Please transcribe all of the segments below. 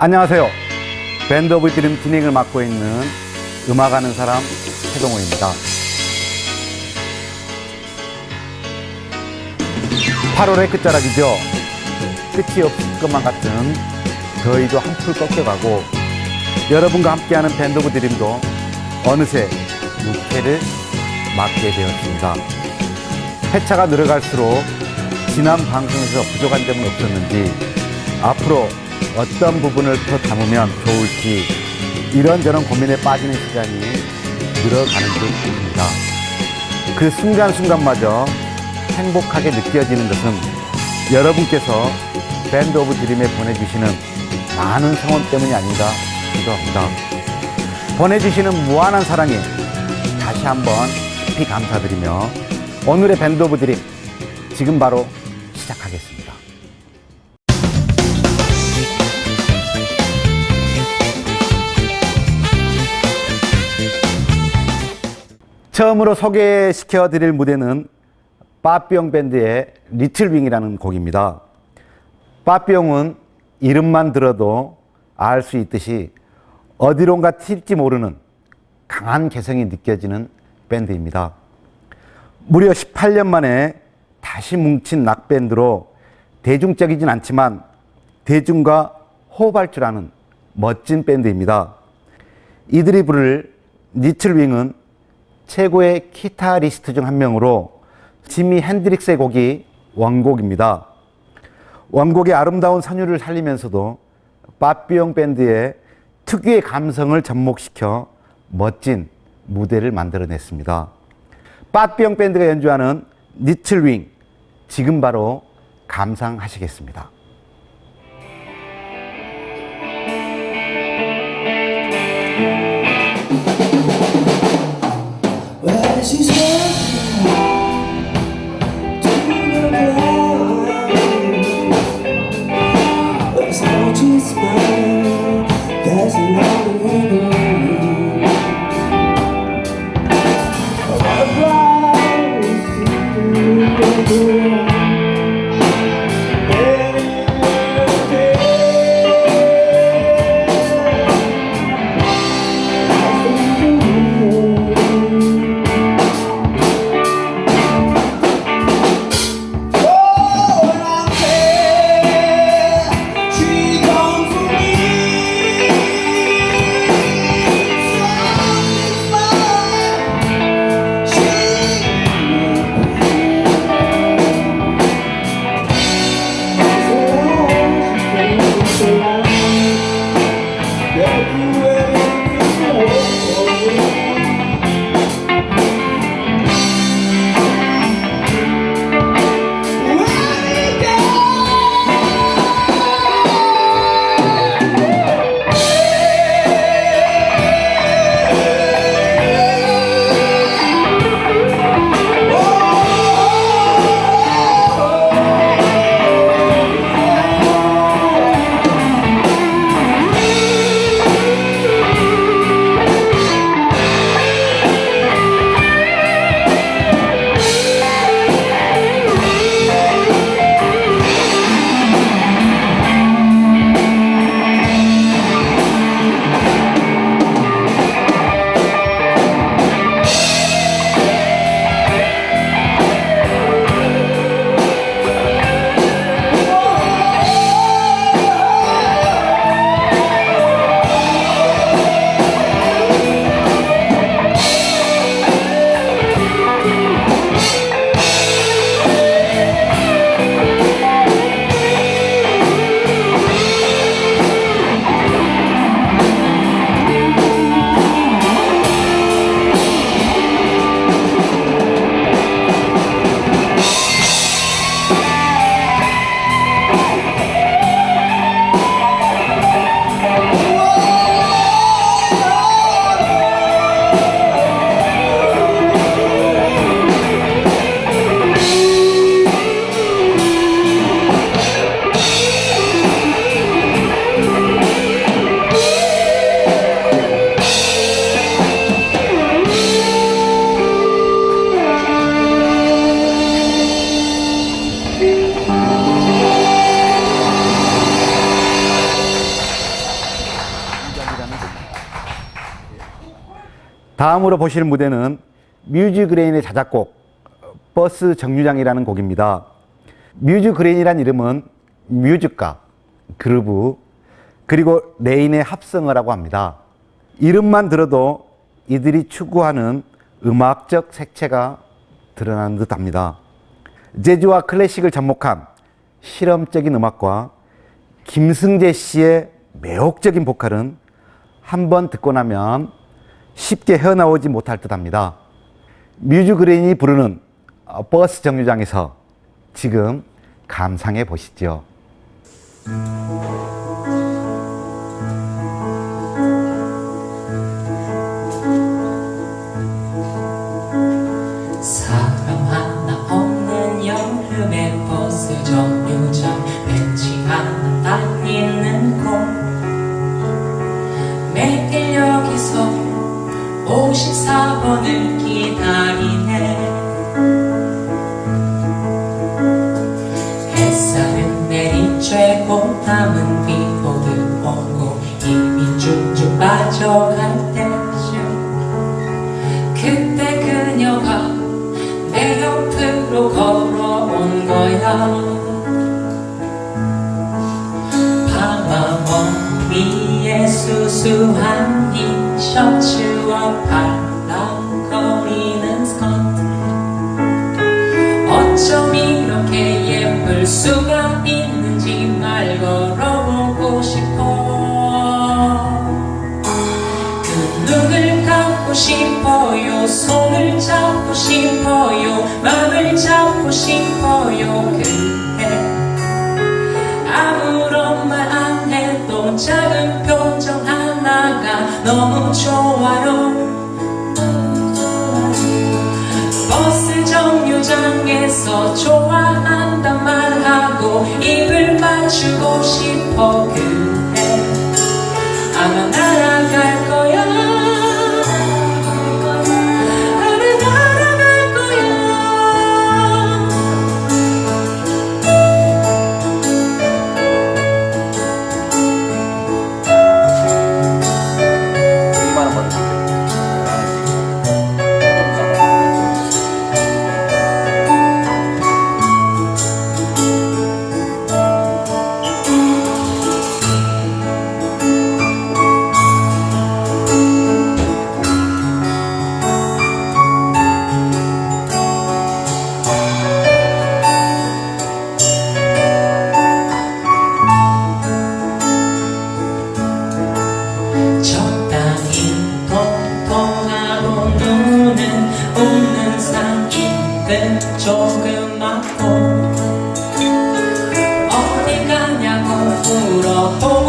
안녕하세요. 밴드 오브 드림 진행을 맡고 있는 음악하는 사람 최동호입니다. 8월의 끝자락이죠. 끝이 없을 것만 같은 더위도 한풀 꺾여가고 여러분과 함께하는 밴드 오브 드림도 어느새 6회를 맞게 되었습니다. 회차가 늘어갈수록 지난 방송에서 부족한 점은 없었는지 앞으로 어떤 부분을 더 담으면 좋을지 이런저런 고민에 빠지는 시간이 늘어가는 듯입니다. 그 순간순간마저 행복하게 느껴지는 것은 여러분께서 밴드 오브 드림에 보내주시는 많은 성원 때문이 아닌가 싶기도 합니다. 보내주시는 무한한 사랑에 다시 한번 깊이 감사드리며 오늘의 밴드 오브 드림 지금 바로 시작하겠습니다. 처음으로 소개시켜 드릴 무대는 빠삐용 밴드의 리틀 윙이라는 곡입니다. 빠삐용은 이름만 들어도 알 수 있듯이 어디론가 튈지 모르는 강한 개성이 느껴지는 밴드입니다. 무려 18년 만에 다시 뭉친 락밴드로 대중적이진 않지만 대중과 호흡할 줄 아는 멋진 밴드입니다. 이들이 부를 니틀 윙은 최고의 기타리스트 중 한 명으로 지미 핸드릭스의 곡이 원곡입니다. 원곡의 아름다운 선율을 살리면서도 빠삐용 밴드의 특유의 감성을 접목시켜 멋진 무대를 만들어냈습니다. 빠삐용 밴드가 연주하는 니틀 윙 지금 바로 감상하시겠습니다. 다음으로 보실 무대는 뮤즈그레인의 자작곡 버스 정류장이라는 곡입니다. 뮤즈그레인이란 이름은 뮤직가, 그루브, 그리고 레인의 합성어라고 합니다. 이름만 들어도 이들이 추구하는 음악적 색채가 드러나는 듯 합니다. 재즈와 클래식을 접목한 실험적인 음악과 김승재 씨의 매혹적인 보컬은 한 번 듣고 나면 쉽게 헤어나오지 못할 듯 합니다. 뮤즈그레인이 부르는 어, 버스 정류장에서 지금 감상해 보시죠. 사람 하나 없는 여름의 버스 정류장 54번을 기다리네. 햇살은 내리쬐고 남은 비 오듯 오고 이미 쭉쭉 빠져갈 때쯤. 그때 그녀가 내 옆으로 걸어온 거야. 밤하원 위에 수수한 이 셔츠와 발 싶어요. 마음을 잡고 싶어요. 그대 아무런 말 안 해도 작은 표정 하나가 너무 좋아요. 버스 정류장에서 좋아한단 말하고 입을 맞추고 싶어. 그대 웃는 상인들 조그맣고 어디 가냐고 물어보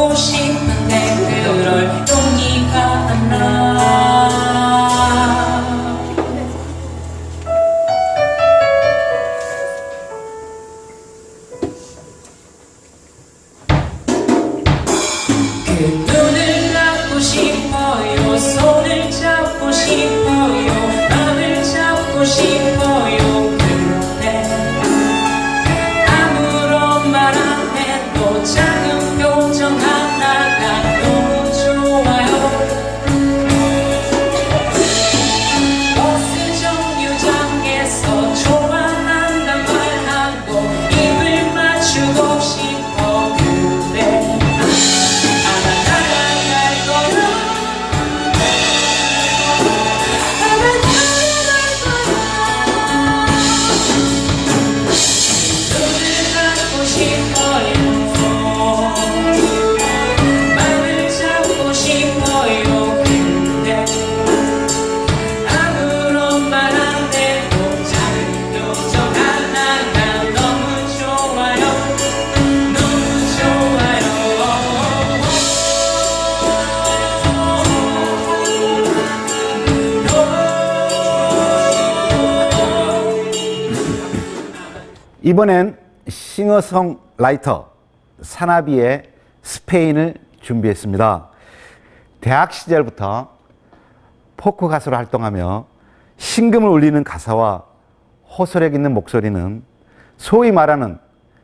이번엔 싱어송 라이터 사나비의 스페인을 준비했습니다. 대학 시절부터 포크 가수로 활동하며 신금을 울리는 가사와 호소력 있는 목소리는 소위 말하는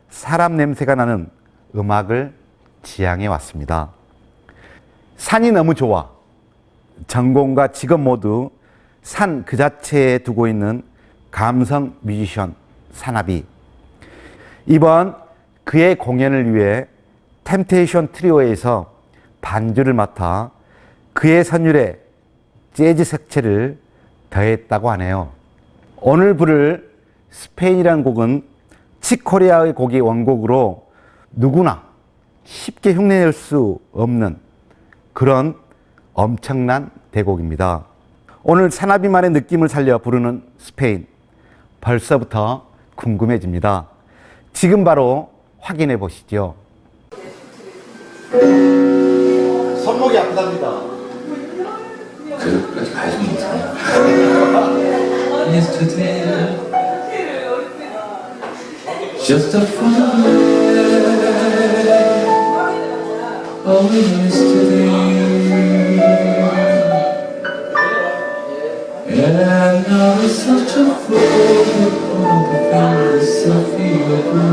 사람 냄새가 나는 음악을 지향해 왔습니다. 산이 너무 좋아. 전공과 직업 모두 산 그 자체에 두고 있는 감성 뮤지션 산하비. 이번 그의 공연을 위해 템테이션 트리오에서 반주를 맡아 그의 선율에 재즈 색채를 더했다고 하네요. 오늘 부를 스페인이라는 곡은 치코리아의 곡이 원곡으로 누구나 쉽게 흉내낼 수 없는 그런 엄청난 대곡입니다. 오늘 사나비만의 느낌을 살려 부르는 스페인 벌써부터 궁금해집니다. 지금 바로 확인해 보시죠. 손목이 아프답니다. 그래서 가야지 못하냐 Yesterday Just a fire Oh yesterday And I was such a fool For the philosophy of love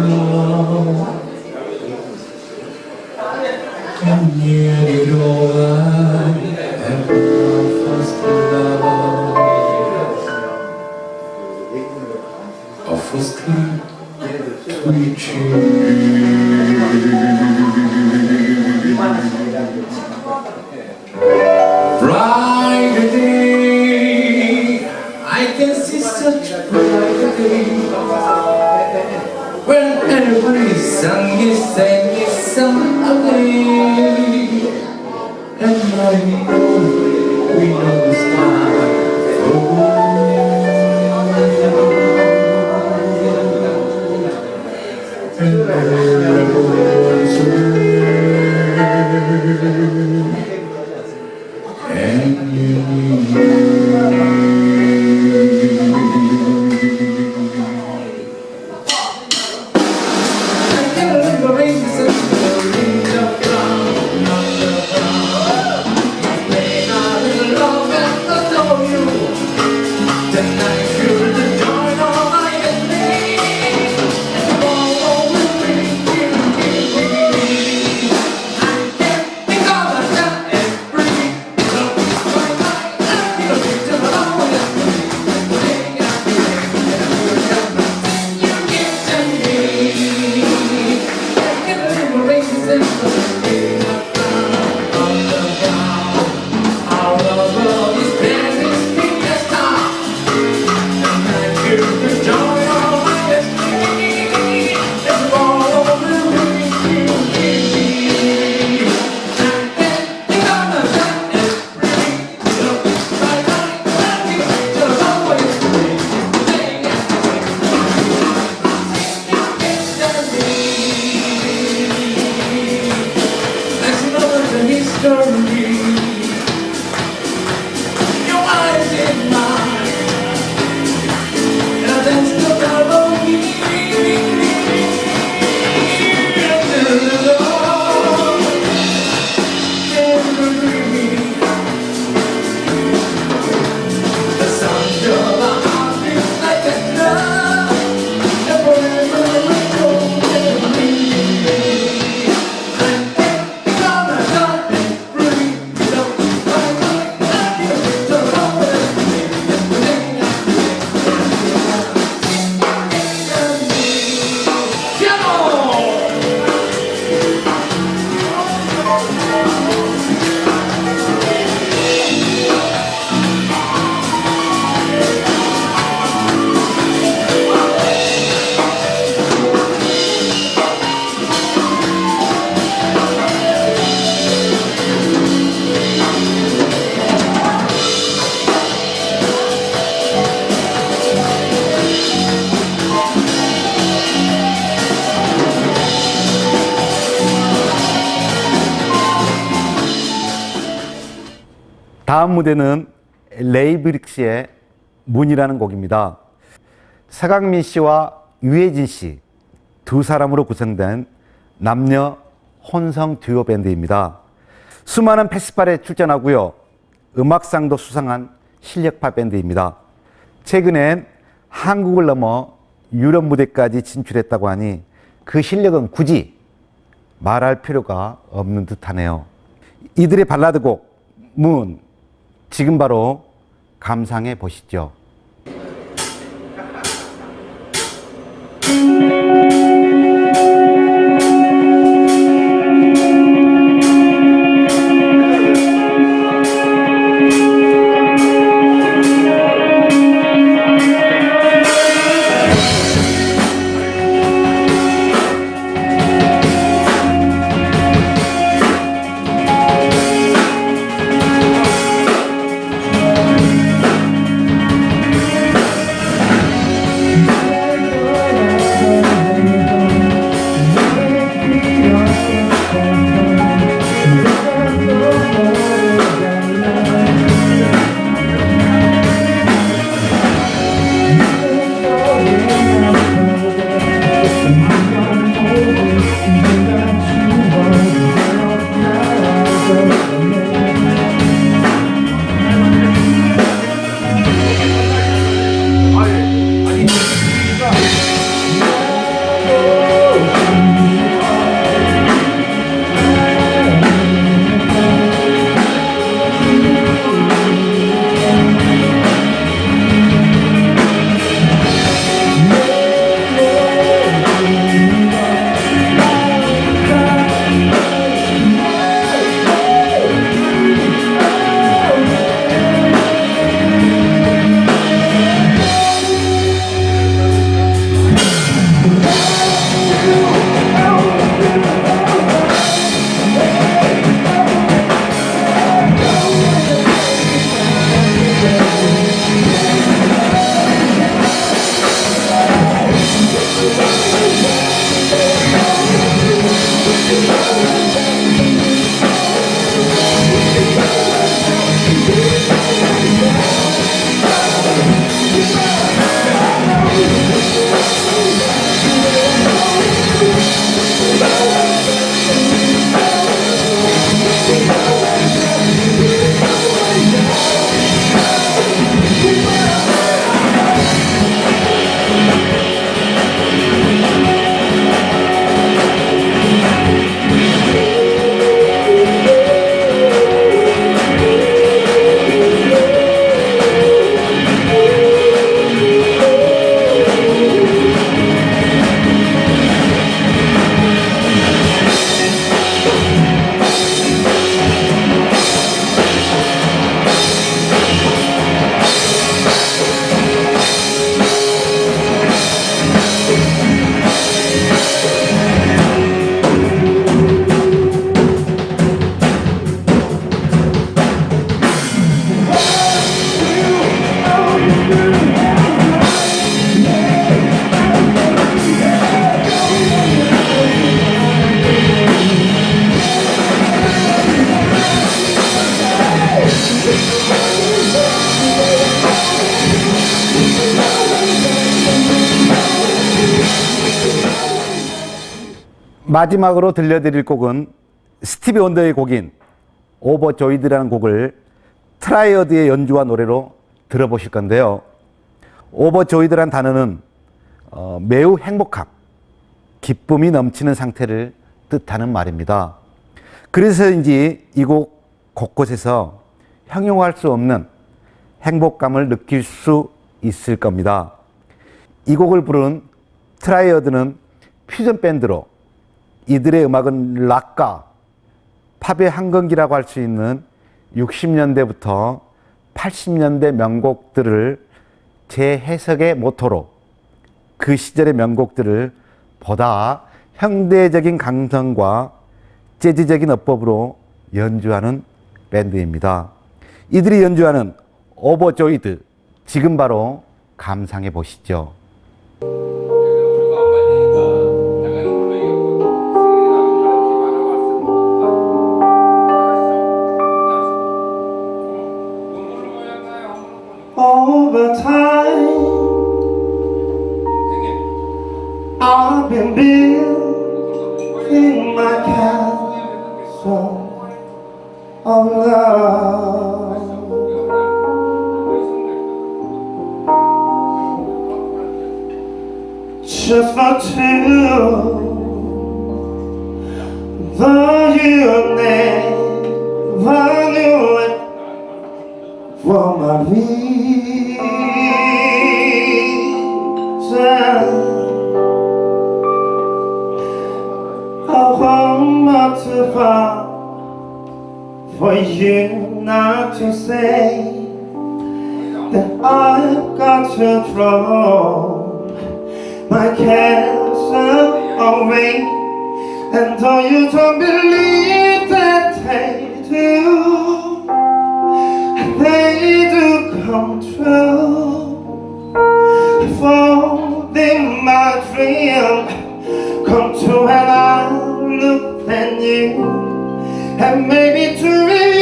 무대는 레이브릭스의 문이라는 곡입니다. 서강민 씨와 유해진 씨 두 사람으로 구성된 남녀 혼성 듀오 밴드입니다. 수많은 페스티벌에 출전하고요. 음악상도 수상한 실력파 밴드입니다. 최근엔 한국을 넘어 유럽 무대까지 진출했다고 하니 그 실력은 굳이 말할 필요가 없는 듯하네요. 이들의 발라드곡 문 지금 바로 감상해 보시죠. 마지막으로 들려드릴 곡은 스티비 원더의 곡인 오버조이드라는 곡을 트라이어드의 연주와 노래로 들어보실 건데요. 오버조이드란 단어는 어, 매우 행복함, 기쁨이 넘치는 상태를 뜻하는 말입니다. 그래서인지 이 곡 곳곳에서 형용할 수 없는 행복감을 느낄 수 있을 겁니다. 이 곡을 부른 트라이어드는 퓨전 밴드로 이들의 음악은 락과 팝의 한건기라고 할 수 있는 60년대부터 80년대 명곡들을 재해석의 모토로 그 시절의 명곡들을 보다 현대적인 감성과 재즈적인 어법으로 연주하는 밴드입니다. 이들이 연주하는 오버조이드 지금 바로 감상해 보시죠. Not to for you not to say that I've got to throw my cancer away. And though you don't believe that they do, they do come true. For Falling my dream come true, and I and maybe to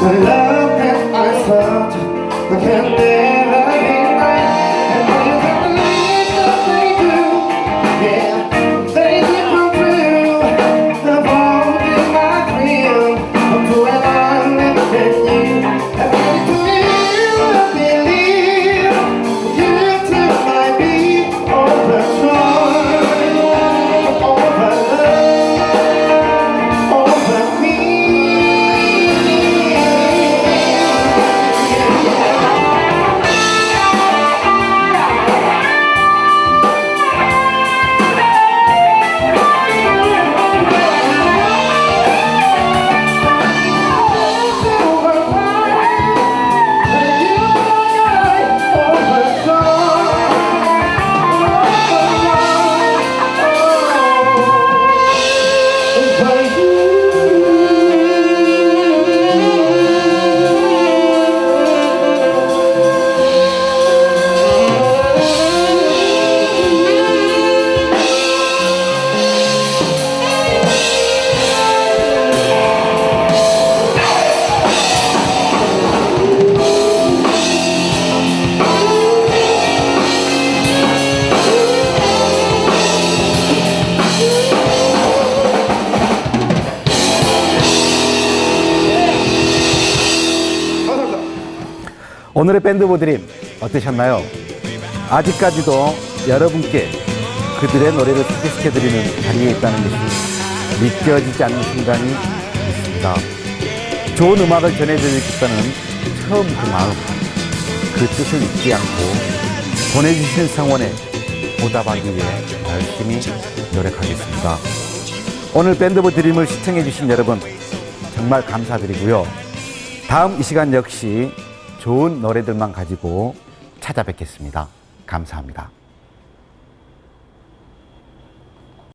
the love that I sought can never 오늘의 밴드부 드림 어떠셨나요? 아직까지도 여러분께 그들의 노래를 소개시켜드리는 자리에 있다는 것이 믿겨지지 않는 순간이 있습니다. 좋은 음악을 전해드리겠다는 처음 그 마음, 그 뜻을 잊지 않고 보내주신 성원에 보답하기 위해 열심히 노력하겠습니다. 오늘 밴드부 드림을 시청해주신 여러분 정말 감사드리고요. 다음 이 시간 역시 좋은 노래들만 가지고 찾아뵙겠습니다. 감사합니다.